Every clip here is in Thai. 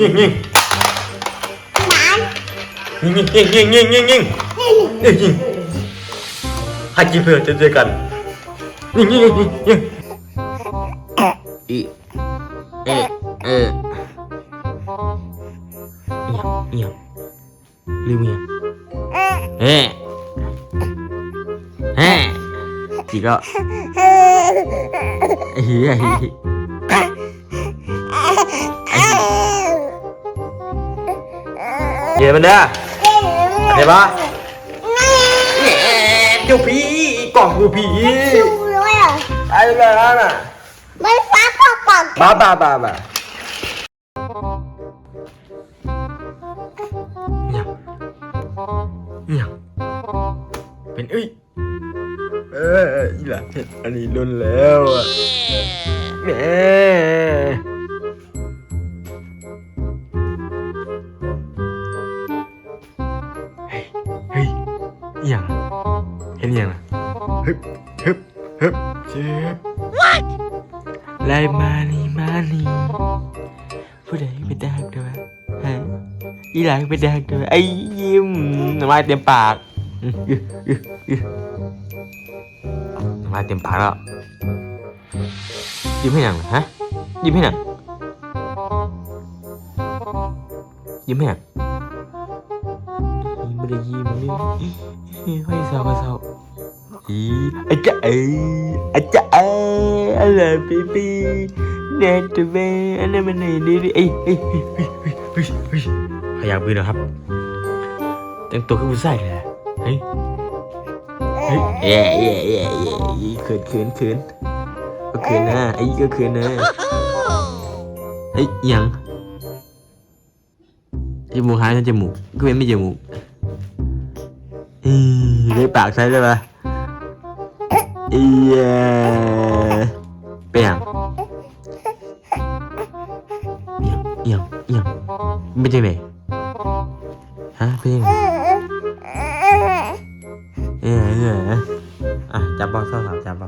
Nhìn nhìn. Bạn. Nhìn nhìn nhìn nhìn nhìn nhìn nhìn. Nhìn nhìn. 하지마 전쟁간. nhìn nhìn nhìn nhìn. 이. 에. 에. 이형 이형. 리우형. 에. 에. 이거. 히히히. เดี๋ยวมันเด้อเดี๋ยวปะแหมเดี๋ยวพี่กล่องดูผีดูด้วยอะไอ้แล้วน่ะมันฟ้าปอกปอกบ้าบ้าบ้าบ้าเนี่ยเนี่ยเป็นเอ้ยเอออีหล่ะอันนี้รุนแล้วอะแหม อหย่างเห็นอหย่างน่ะฮึบฮึบฮึบเจ็บไล่มานี่มานี่ผู้ใดเป็นดักด้วยฮะอีหลังเป็นดักด้วยไอ้ยิ้มน้ำลายเต็มปากอื้ออื้ออื้ออื้อน้ำลายเต็มปากแล้วยิ้มให้หนังฮะยิ้มให้หนังยิ้มให้หนังไม่ได้ยิ้มเลย ไม่เศร้าก็เศร้าอีอาจจะเอออาจจะเอออะไรปีปีเด็ดตัวเบอันนั้นมันไหนดีดิเอ้ยเอ้ยเฮ้ยเฮ้ยเฮ้ยเฮ้ยเฮ้ยขยับมือนะครับแต่งตัวคือผู้ชายเลยเฮ้ยเฮ้ยเย่เย่เย่เย่เขินเขินเขินก็เขินนะไอ้ก็เขินนะเฮ้ยอิหยังจมูกหายทั้งจมูกก็เป็นไม่จมูก อืมได้ปากใช้ได้ปะเอียเป็นหยังเอียงเอียงเอียงเป็นจังไงฮะเป็นยังไงเออเอออะจับบ่สาวๆจับบ่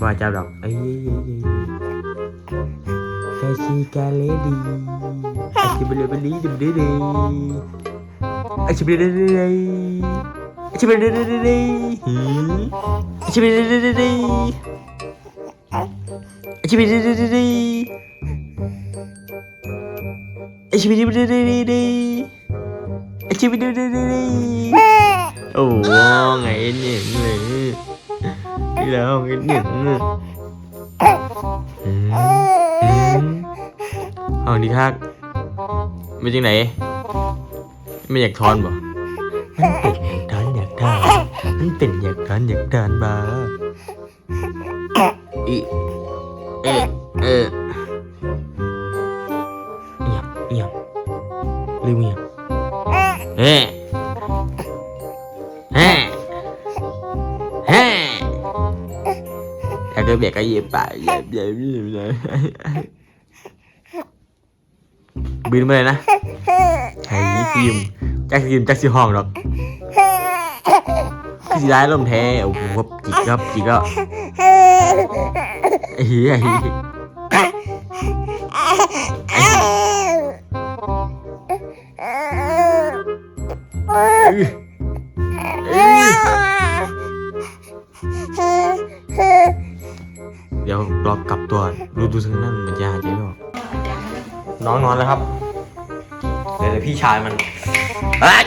บ่จับดอกเอ้ยเอ้ยเอ้ยเอ้ยแค่ชีกาเลดีอาชิบะเลบะลีดิบ ไอชิบเดเดเดอชิบเดเดเดเดหือชิบเดเดเดเดอชิบเดเดเดเดอชิบเดเดเดเดอชิบเดเดเดเดโอ้ไงเนี่ยนเลยแล้วเอ็นเอ็นอืมเอาดีครับมาจากไหน ไม่อยากทอนบ่มันเป็นอยากทอนอยากทานมันเป็นอยากทอนอยากทานบ้าอีเอเออเงียบเงียบลืมเงียบเฮ้เฮ้เฮ้อยากจะเบียก็ยิ้มไปเย็บเย็บเย็บเลยบินมาเลยนะไอ้ฟิล์ม แจ็คฟิล์มแจ็คสีห้องหรอกคือสิได้ลมแท้โอ้โหครับจิกครับจิกแล้วไอ้เหี้ยไอ้เหี้ยเดี๋ยวรอกลับตัวดูดูซึ่งนั่นมันยากใช่ไหมบอกน้องนอนแล้วครับ เดี๋ยวพี่ชายมัน เฮ้ย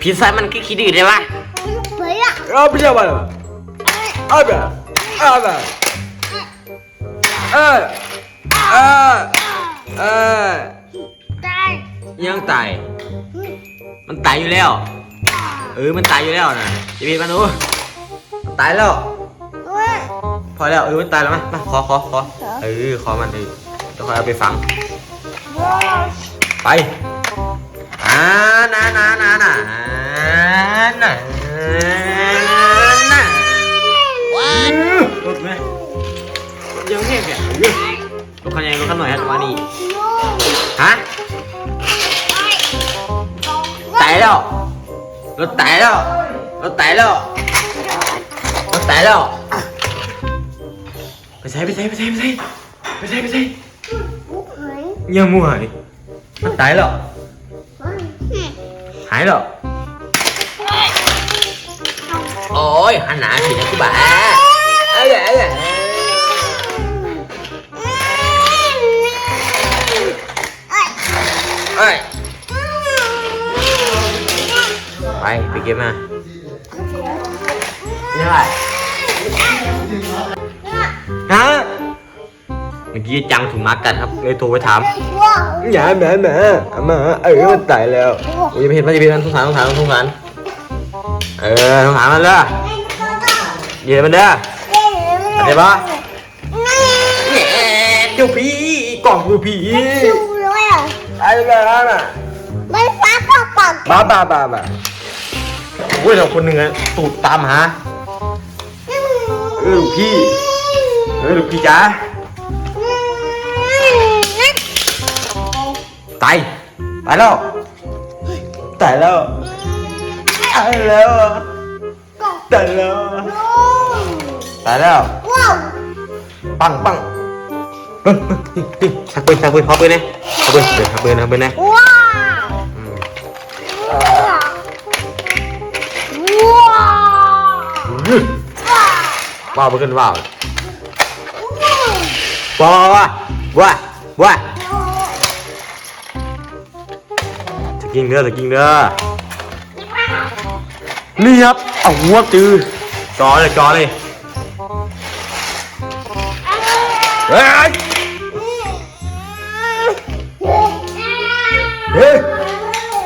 พี่ชายมันขี้ดื้อได้ปะเฮ้ยอะ Abi ya bana. Abi. Abi. เออเออเออได้ยังตาย มันตายอยู่แล้ว เออ มันตายอยู่แล้วนะจะพีมาดูมันตายแล้วเว้ยพอแล้ว เออ มันตายแล้วมั้ยมาขอขอขอเออ ขอมันเออเดี๋ยวคอยเอาไปฝังไป อ่านานานานานานาว้าวรถไหมเดี๋ยวแค่แค่รถคันยังรถคันหน่อยฮะมานี่ฮะตายแล้วรถตายแล้วรถตายแล้วรถตายแล้วไปใส่ไปใส่ไปใส่ไปใส่ไปใส่ไปใส่เฮ้ยังมั่วหายมันตายแล้ว hái rồi ôi, anh nạ thì nó của bà. Ấy kìa ấy kìa ôi bay, bị kia mà nhớ rồi เมื่อกี้จังถูกหมากัดครับเลยโทรไปถามอย่าแม่แม่อามาเออมันตายแล้วอย่าไปเห็นมันอย่าไปเห็นมันสงสารสงสารสงสารเออสงสารมันเด้อเดี๋ยวมันเด้อเข้าใจปะแหน่ดูผีกล่องดูผีชิวเลยอะไอ้แบบน่ะมันฟ้าผ่าปังบ้าบ้าบ้าบ้าเว้ยเราคนหนึ่งอะตูดตามหาเออลูกพี่เออลูกพี่จ๋า ตายตายแล้วตายแล้วตายแล้วตายแล้วตายแล้วปังปังฮ้ยเฮ้ยชักปืนชักปืนพอปืนเลยเอาปืนเดี๋ยวชักปืนชักปืนนะว้าวว้าวว้าวไปขึ้นว้าวว้าวว้าวว้าว กินเด้อจะกินเด้อนี่ครับเอาหัวจือจอเลยจอเลยเฮ้ยเฮ้ย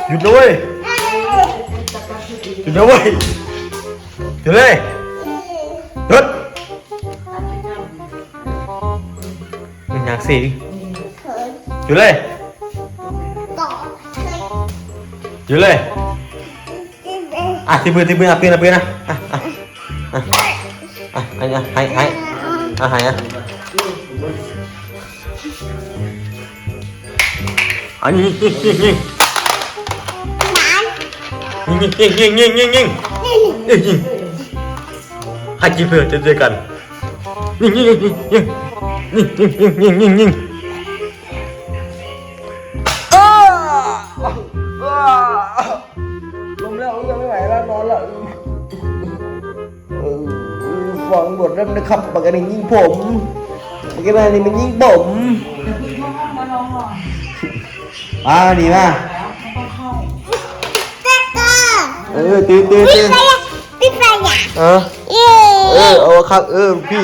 หยุดด้วยหยุดด้วยหยุดเลยหยุดมันอยากสิหยุดเลย Jule. Ah, tiba tipu api api nah. Ah, ah. Ah, ah, hai, hai. Ah, hai ya. Anjing, anjing, anjing. Anjing, anjing, anjing, anjing. Haji berdedekan. Ning, ning, ning, ning, ning, ning, ning, ning. ฟังบทแล้วนะครับปกติยิงผมปกตินี่มันยิงผมอ่าดีมากเออตื่นตื่นตื่นไฟอะพี่ไฟอะเออเออเอาครับเออพี่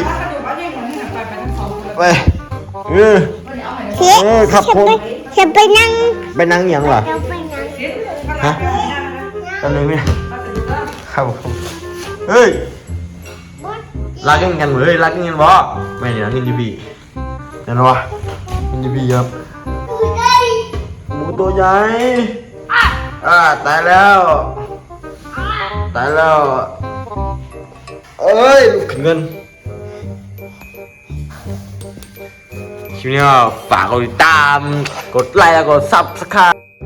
ไปเออเออครับผมจะไปนั่งไปนั่งยังวะจะไปนั่งฮะตอนนี้ไม่ครับผมเฮ้ย รักกันกันเฮ้ยรักกันกันบ่ไม่เนี่ยรักกันจีบีเห็นปะกันจีบีครับหมูตัวใหญ่อ่าตายแล้วตายแล้วเอ้ยลุกขึ้นเงินคลิปนี้ก็ฝากกดติดตาม กดไลค์แล้วกดซับสไคร